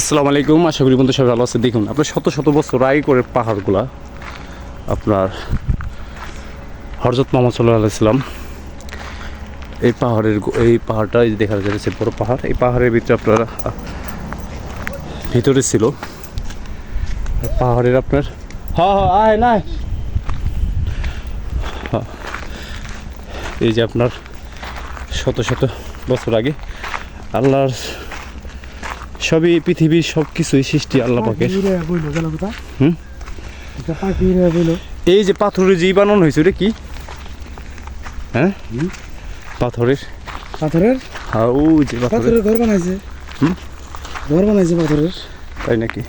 আসসালামু আলাইকুম, আশা করি বন্ধু সবাই ভালো আছে দেখুন, আপনার শত শত বছর আগে করে পাহাড়গুলা, আপনার হরজত মোহাম্মদ সাল্লাহ এই পাহাড়ের এই পাহাড়টা দেখা যাচ্ছে বড় পাহাড়, এই পাহাড়ের ভিতরে আপনার, ভিতরে ছিল। পাহাড়ের আপনার হ্যাঁ হ্যাঁ আয়, না এই যে আপনার শত শত বছর আগে আল্লাহর সবই পৃথিবীর সব কিছুই সৃষ্টি আল্লাহ পাকের। এই যে পাথরের যে বানানো হয়েছে ওটা কি? হ্যাঁ? পাথরের। পাথরের? হ্যাঁ ও যে পাথরের। পাথরের ঘর বানাইছে। হুম? ঘর বানাইছে পাথরের। তাই নাকি?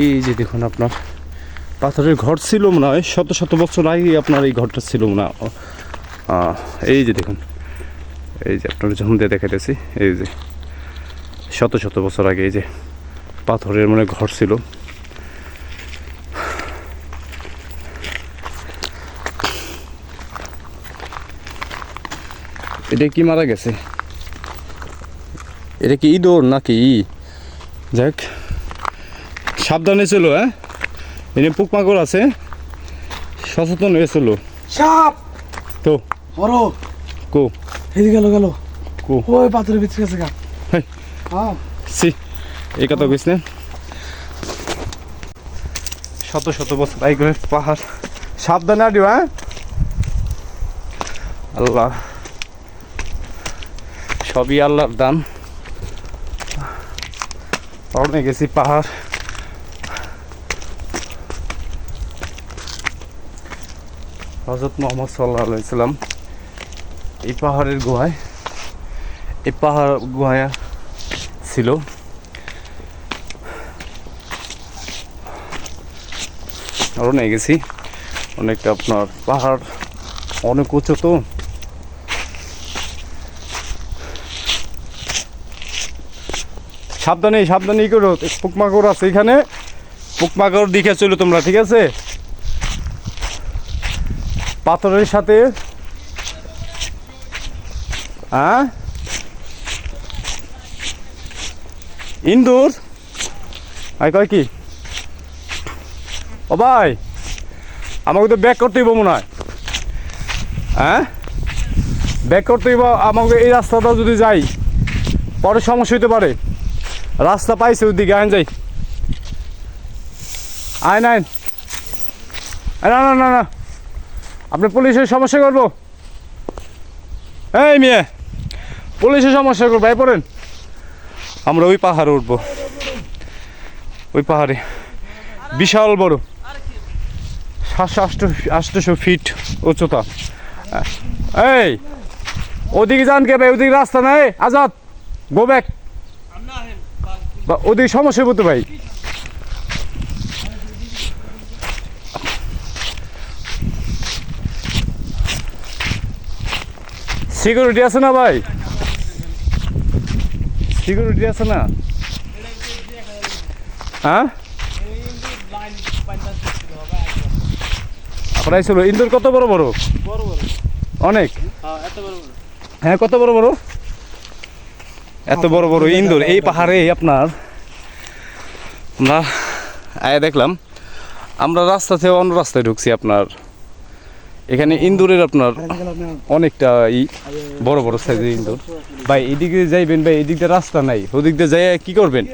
এই যে দেখুন আপনার পাথরের ঘর ছিল মনে হয় শত শত বছর আগে আপনার এই ঘরটা ছিল না এই যে দেখুন। এই যে আপনার জম দিয়ে দেখাইতেছি এই যে শত শত বছর আগে এই যে পাথরের মানে ঘর ছিল। এটা কি মারা গেছে? এটা কি ইঁদুর নাকি? যাক সাবধানে চলো হ্যাঁ? এনে পোকমাকড় আছে সচেতন হয়ে চলো। সাপ! তো বড় কো? এদিকে গেল গেল। ওই পাথরের ভিতরে গেছে গা। হ্যাঁ। সি এই কথা কইস না। শত শত বছর আগে করে পাহাড়। সাবধানে আডিও হ্যাঁ? আল্লাহ। সবই আল্লাহর দান। অনেক গেছি পাহাড়। হজরত মোহাম্মদ সাল্লাহ আলাইসাল্লাম এই পাহাড়ের গুহায়। এই পাহাড় গুহায় ছিল। নিয়ে গেছি। অনেকটা আপনার পাহাড়, অনেক উঁচু তো। সাবধানে সাবধানে করো। পোকমাকড় আছে এখানে। পোকমাকড় দিকে চলো তোমরা, ঠিক আছে? পাথরের সাথে হ্যাঁ? ইন্দুর? আই কয় কি? ও ভাই, আমাকে তো ব্যাক করতেই মনে হয়। হ্যাঁ? ব্যাক করতেই আমাকে এই রাস্তাটা যদি যাই, পরে সমস্যা হতে পারে। রাস্তা পাইছে ওদিকে আইন যাই। আইন আইন। না না না না। আপনি পুলিশের সমস্যা করব? এই মেয়ে। পুলিশের সমস্যা করব, ভাই পড়েন। আমরা ওই পাহাড়ে উঠবো। ওই পাহাড়ে। বিশাল বড়। সাতশো আষ্ট আটশোশো ফিট উচ্চতা। এই, ওদিকে যান কে ভাই? ওদিকে রাস্তা নাই। আজাদ গো ব্যাক ওদিকে সমস্যা হব ভাই। সিকিউরিটি আছে না ভাই? সিকিউরিটি আছে না? হ্যাঁ? আপনার ছিল ইন্দুর কত বড় বড়? অনেক? হ্যাঁ কত বড় বড়? এত বড় বড় ইন্দুর, এই পাহাড়ে আপনার, আমরা, আয়া দেখলাম, আমরা রাস্তা থেকে অন্য রাস্তায় ঢুকছি আপনার। এখানে ইন্দুরের আপনার অনেকটা ই বড় বড় সাইজের ইন্দুর। ভাই এদিকে যাইবেন ভাই এদিক দিয়ে রাস্তা নাই। ওদিক দিয়ে যাই কি করবেন?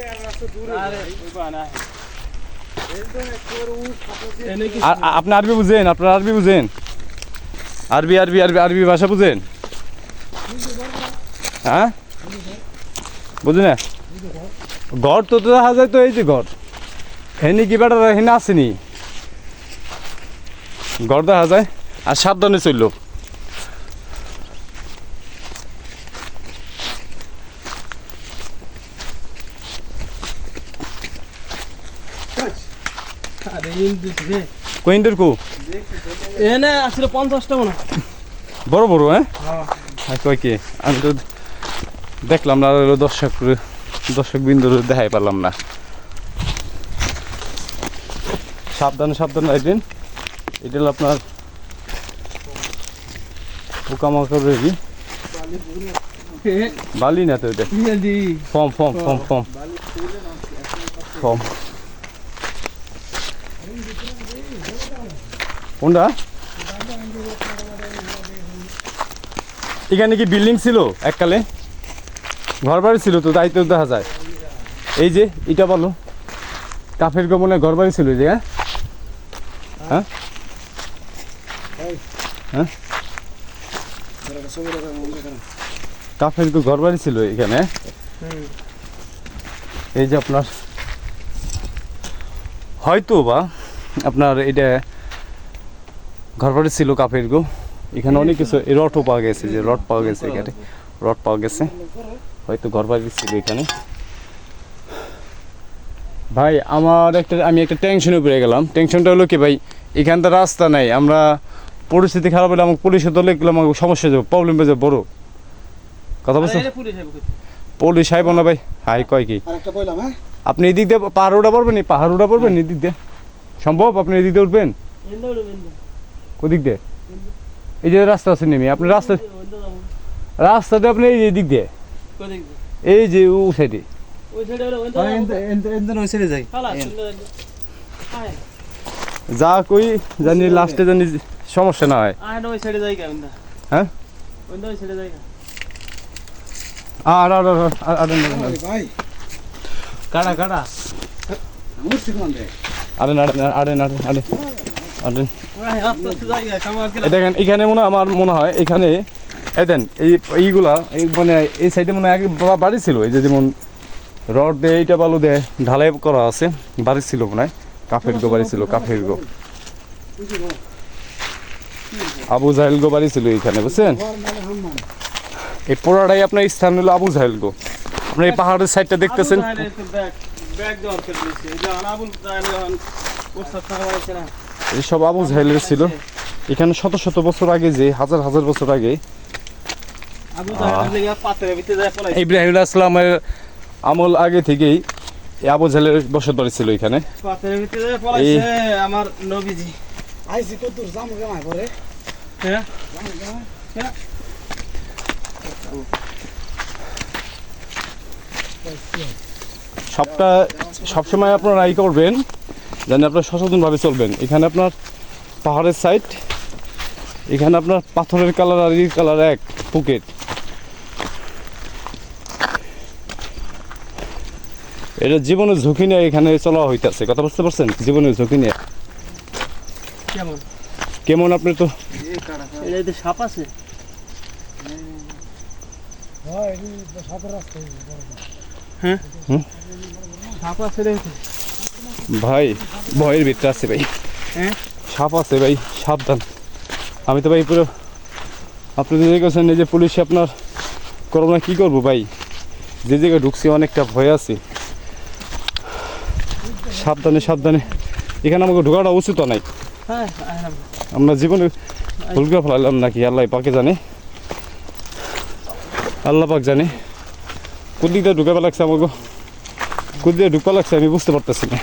আপনি আরবি বুঝেন আপনার আরবি বুঝেন। আরবি আরবি আরবি আরবি ভাষা বুঝেন? হ্যাঁ? বুঝলেন না? ঘর তো তো দেখা যায় তো এই যে ঘর। হেনি কি বেটা হেনে আসেনি? ঘর দেখা যায়? আর সাবধানে চলল। আরে ইন্দুর রে কোয়েন্ডের কু? এনে আসলে পঞ্চাশটা মনে হয়। বড় বড় হ্যাঁ? হ্যাঁ। কয় কি? আমি তো দেখলাম না হলো দর্শক দর্শক বিন্দু দেখাই পারলাম না। সাবধানে সাবধানে রাখবেন এটা হলো আপনার পোকামাকড় রেডি বালি না তো এটা? The form form form form কোনটা? এখানে কি বিল্ডিং ছিল এককালে? ঘর বাড়ি ছিল তো, তাই তো দেখা যায়। এই যে, এটা বলো। কাফের গোপনে ঘর বাড়ি ছিল যে হ্যাঁ? হ্যাঁ? কাফের তো ঘর বাড়ি ছিল এখানে। এই যে আপনার হয়তো বা আপনার এটা ঘরবাড়ি ছিল কাপের গো। এখানে অনেক কিছু রডও পাওয়া গেছে যে রড পাওয়া গেছে এখানে। রড পাওয়া গেছে। হয়তো ঘরবাড়ি ছিল এখানে। ভাই আমার একটা আমি একটা টেনশনে পড়ে গেলাম। টেনশনটা হলো কি ভাই এখানটা রাস্তা নাই। আমরা পরিস্থিতি খারাপ হলে আমাকে পুলিশে দলে গেলে আমাকে সমস্যা যাবে প্রবলেম হয়ে যাবে বড়। কথা বলছো পুলিশ আইব পুলিশ না ভাই হাই কয় কি? হ্যাঁ? আপনি এদিক দিয়ে পাহাড় উঠা পারবেন এই পাহাড় উঠা পারবেন এদিক দিয়ে? সম্ভব? আপনি এদিক দিয়ে উঠবেন? ওদিক দিয়ে? এই যে রাস্তা আছে নেমে আপনি রাস্তা রাস্তাতে আপনি এই যে এদিক দিয়ে? এই যে ও সাইডে। যা কই জানি লাস্টে জানি সমস্যা না হয়। আয় না ওই সাইডে যাই কেন হ্যাঁ? মন কামার এই দেখেন এখানে মনে হয় আমার মনে হয় এখানে এই দেন এই এইগুলা এই মানে এই সাইডে মনে হয় আগে বাড়ি ছিল এই যে যেমন রড দিয়ে এইটা বালু দিয়ে ঢালাই করা আছে বাড়ি ছিল মনে হয় কাফের গো বাড়ি ছিল কাফের গো আবু জাহেল গো বাড়ি ছিল এখানে বুঝছেন মানে এই পোড়াটাই আপনার স্থান হলো আবু জাহেল গো। আপনার এই পাহাড়ের সাইডটা দেখতেছেন? সব আবু জাহেলের ছিল। এখানে শত শত বছর আগে যে হাজার হাজার বছর আগে ইব্রাহিম আসলামের আমল আগে থেকেই এই আবু জাহেলের বসত বাড়ি ছিল এখানে। আমার নবীজি। আইছি কত পরে। হ্যাঁ? সবটা সবসময় আপনারা ই করবেন যেন আপনার সচেতনভাবে চলবেন। এখানে আপনার পাহাড়ের সাইড এখানে আপনার পাথরের কালার আর ই কালার এক পুকেট এটা জীবনের ঝুঁকি নিয়ে এখানে চলা হইতেছে কথা বুঝতে পারছেন? জীবনের ঝুঁকি নিয়ে। কেমন? কেমন আপনি তো সাপ আছে। হয়? সাপ আছে ভাই ভয়ের ভিতরে আছে ভাই। হ্যাঁ? সাপ আছে ভাই সাবধান। আমি তো ভাই পুরো আপনি যে গেছেন এই যে পুলিশে আপনার করোনা কি করব ভাই? যে জায়গায় ঢুকছি অনেকটা ভয় আছে। সাবধানে সাবধানে। এখানে আমাকে ঢোকাটা উচিত নাই? হ্যাঁ আমরা জীবনে ভুল করে ফেলাইলাম নাকি? আল্লাহ পাকে জানে। আল্লাহ পাক জানে। কোন দিক দিয়ে ঢুকাবে লাগছে আমাকে কোন দিকে ঢুকা লাগছে, আমি বুঝতে পারতেছি না।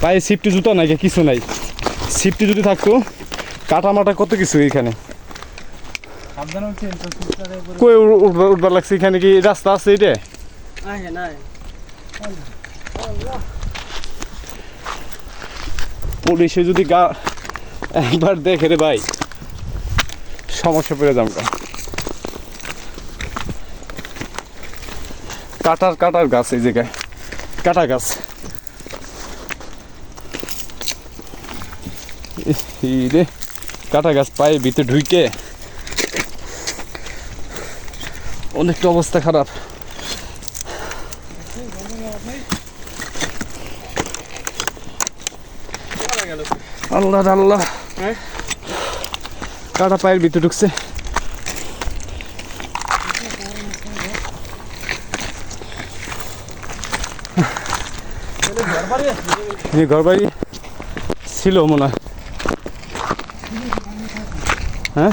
পায়ে সিফটি জুতো নাই কিছু নাই। সিফটি যদি থাকতো, কাটা মাটা কত কিছু উপরে কই উঠ- উঠবার লাগছে এখানে কি রাস্তা আছে এটা পুলিশে যদি গা একবার দেখে রে ভাই, সমস্যা পড়ে যাম কাটার কাটার গাছ এই জায়গায়। কাটা গাছ। রে। কাটা গাছ পায়ে ভিতরে ঢুইকে। অনেকটা অবস্থা খারাপ। আল্লাহ আল্লাহ। হ্যাঁ? কাটা পায়ের ভিতরে ঢুকছে। ঘর বাড়ি ছিল মনে হয়। হ্যাঁ?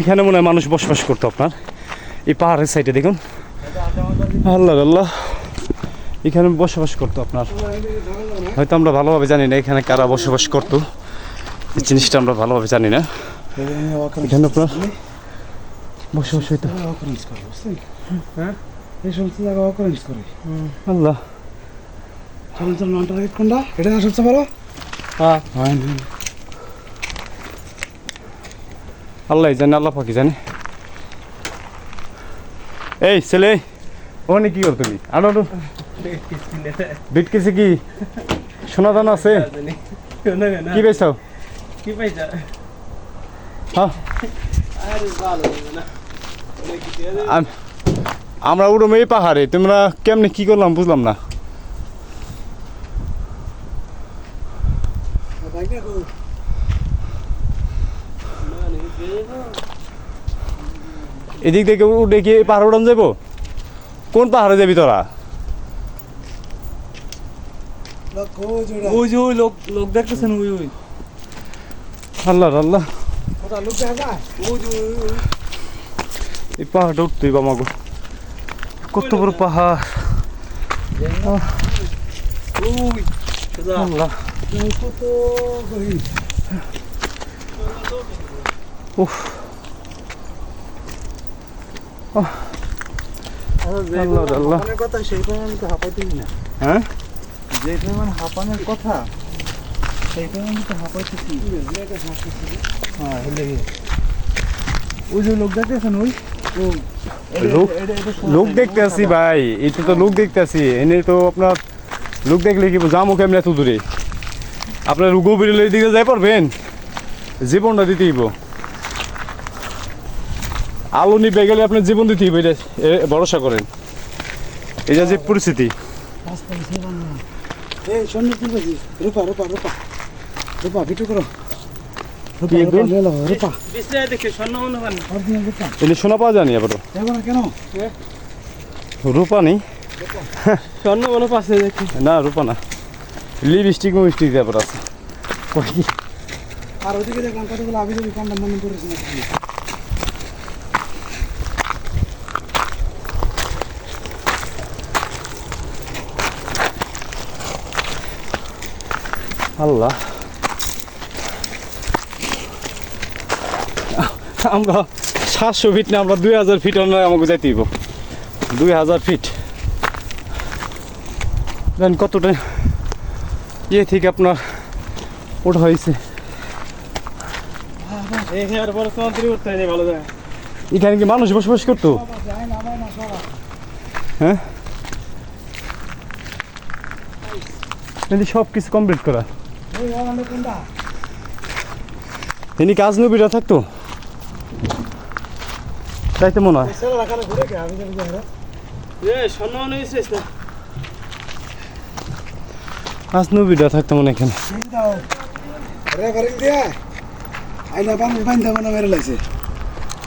এখানে মনে হয় মানুষ বসবাস করতো আপনার। এই পাহাড়ের সাইডে দেখুন। আল্লাহ আল্লাহ। এখানে বসবাস করতো আপনার। হয়তো আমরা ভালোভাবে জানি না এখানে কারা বসবাস করতো। এই জিনিসটা আমরা ভালোভাবে জানি না। এখানে আপনার বসবাস হইতো অকারেন্স করে বুঝছেন হ্যাঁ এই সমস্ত জায়গা অকারেন্স করে আল্লাহ চলুন চলুন কোনটা এটা না সবচেয়ে বড় হ্যাঁ হয় না আল্লাহ জানে আল্লাহ পাকি জানে এই ছেলে ওখানে কি করো তুমি আনো আনো বিট কেছে কি সোনা দানা আছে কি বেচাও কি পাইছা হ্যাঁ আমরা উড়ম এই পাহাড়ে তোমরা কেমনে কি করলাম বুঝলাম না। এদিক থেকে উঠে কি পাহাড় উড়ান যাব কোন পাহাড়ে যাবি তোরা? কো জোড়া ওই যে ওই লোক লোক দেখতেছেন ওই ওই। আল্লাহ আল্লাহ। লোক দেখা যায়? এই পাহাড়টা উঠতেই বা মাগো কত বড় পাহাড়। উফ। হাঁপানোর কথা সেই পরিমাণ তো না হ্যাঁ? যে পরিমাণ হাঁপানোর কথা সেই পরিমাণ তো হাঁপাইতেছি। হ্যাঁ হেলে। ওই যে লোক দেখতেছেন ওই? লোক দেখতে আসি ভাই। এটা তো লোক দেখতে আসি এনে তো আপনার লোক দেখলে কি যামো কেমন এত দূরে? আপনার যাই পারবেন? জীবনটা দিতেই হইব। আলো নিবে গেলে আপনার জীবন দিতেই হইব, এটা ভরসা করেন। এটা যে পরিস্থিতি। রূপা রূপা রূপা। রূপা ভিটু করো। শোনা পাওয়া যায়নি রূপা নেই? স্বর্ণ পাশে না, রূপা না। লিপস্টিক মিস্টিক ব্যাপার আছে। আল্লাহ। আমরা সাতশো ফিট না আমরা দুই হাজার ফিট আমরা আমাকে যাইতে হইব। দুই হাজার ফিট দেন কতটা ইয়ে থেকে আপনার ওটা হয়েছে। এখানে কি মানুষ বসবাস করতো? হ্যাঁ? সব কিছু কমপ্লিট করা? তিনি কাজ নবীরা থাকতো তাই তো মনে হয় ছেলে রাখালে ঘুরে কে আবি যাবি যাবে এ স্বর্ণ মনে হয়েছে কাজ নবীরা থাকতো মনে হয় এখানে।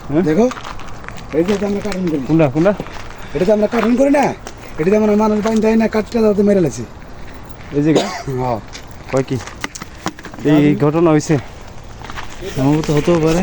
হ্যাঁ? দেখো এই আমরা কার্টুন করি। কোনটা কোনটা এটা তো আমরা কার্টুন করি না এটা তো আমরা মানুষ বান্ধব না কাটতে দাও মেরে লাইছে। এই যে হ্যাঁ। কয় কি? এই ঘটনা হয়েছে সম্ভবত হতেও পারে।